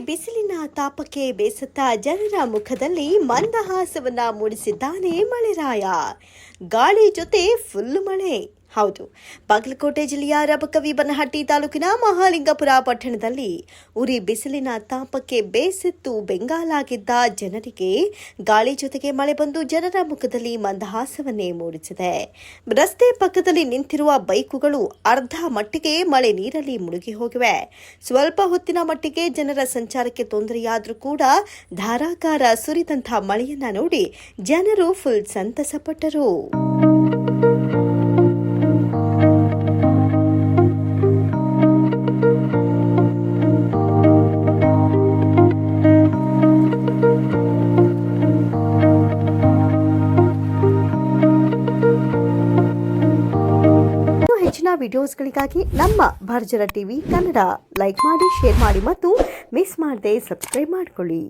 ಬಿಸಿಲಿನ ತಾಪಕ್ಕೆ ಬೇಸತ್ತ ಜನರ ಮುಖದಲ್ಲಿ ಮಂದಹಾಸವನ್ನ ಮೂಡಿಸಿದ್ದಾನೆ ಮಳೆರಾಯ. ಗಾಳಿ ಜೊತೆ ಫುಲ್ ಮಳೆ. ಹೌದು. ಬಾಗಲಕೋಟೆ ಜಿಲ್ಲೆಯ ರಬಕವಿ ಬನಹಟ್ಟಿ ತಾಲೂಕಿನ ಮಹಾಲಿಂಗಪುರ ಪಟ್ಟಣದಲ್ಲಿ ಉರಿ ಬಿಸಿಲಿನ ತಾಪಕ್ಕೆ ಬೇಸತ್ತು ಬೆಂಗಾಲಾಗಿದ್ದ ಜನರಿಗೆ ಗಾಳಿ ಜೊತೆಗೆ ಮಳೆ ಬಂದು ಜನರ ಮುಖದಲ್ಲಿ ಮಂದಹಾಸವನ್ನೇ ಮೂಡಿಸಿದೆ. ರಸ್ತೆ ಪಕ್ಕದಲ್ಲಿ ನಿಂತಿರುವ ಬೈಕುಗಳು ಅರ್ಧ ಮಟ್ಟಿಗೆ ಮಳೆ ನೀರಲ್ಲಿ ಮುಳುಗಿ ಹೋಗಿವೆ. ಸ್ವಲ್ಪ ಹೊತ್ತಿನ ಮಟ್ಟಿಗೆ ಜನರ ಸಂಚಾರಕ್ಕೆ ತೊಂದರೆಯಾದರೂ ಕೂಡ ಧಾರಾಕಾರ ಸುರಿದಂತಹ ಮಳೆಯನ್ನ ನೋಡಿ ಜನರು ಫುಲ್ ಸಂತಸಪಟ್ಟರು. ಹೆಚ್ಚಿನ ವಿಡಿಯೋಸ್ಗಳಿಗಾಗಿ ನಮ್ಮ ಭರ್ಜರ ಟಿವಿ ಕನ್ನಡ ಲೈಕ್ ಮಾಡಿ, ಶೇರ್ ಮಾಡಿ ಮತ್ತು ಮಿಸ್ ಮಾಡದೆ ಸಬ್ಸ್ಕ್ರೈಬ್ ಮಾಡಿಕೊಳ್ಳಿ.